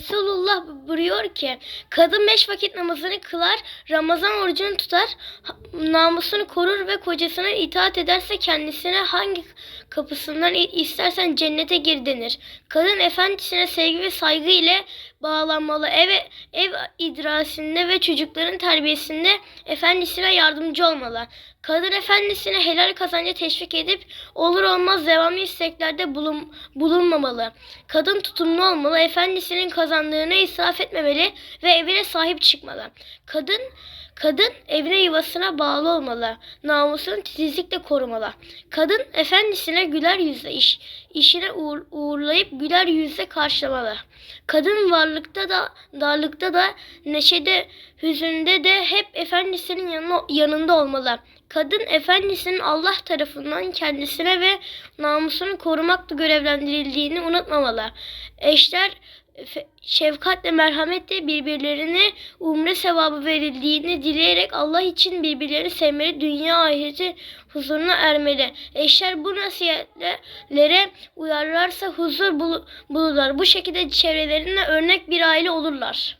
Resulullah buyuruyor ki kadın beş vakit namazını kılar, Ramazan orucunu tutar, namusunu korur ve kocasına itaat ederse kendisine hangi kapısından istersen cennete gir denir. Kadın efendisine sevgi ve saygı ile bağlanmalı. Ev, ev idrasinde ve çocukların terbiyesinde efendisine yardımcı olmalı. Kadın efendisine helal kazanca teşvik edip olur olmaz devamlı isteklerde bulun, bulunmamalı. Kadın tutumlu olmalı, efendisinin kazandığını israf etmemeli ve evine sahip çıkmalı. Kadın Kadın evine yuvasına bağlı olmalı. Namusunu titizlikle korumalı. Kadın efendisine güler yüzle iş, işine uğur, uğurlayıp güler yüzle karşılamalı. Kadın varlıkta da darlıkta da neşede hüzünde de hep efendisinin yanına, yanında olmalı. Kadın efendisinin Allah tarafından kendisine ve namusunu korumakla görevlendirildiğini unutmamalı. Eşler şefkatle merhametle birbirlerine umre sevabı verildiğini dileyerek Allah için birbirlerini sevmeli, dünya ahireti huzuruna ermeli. Eşler bu nasihatlere uyarlarsa huzur bulu- bulurlar. Bu şekilde çevrelerine örnek bir aile olurlar.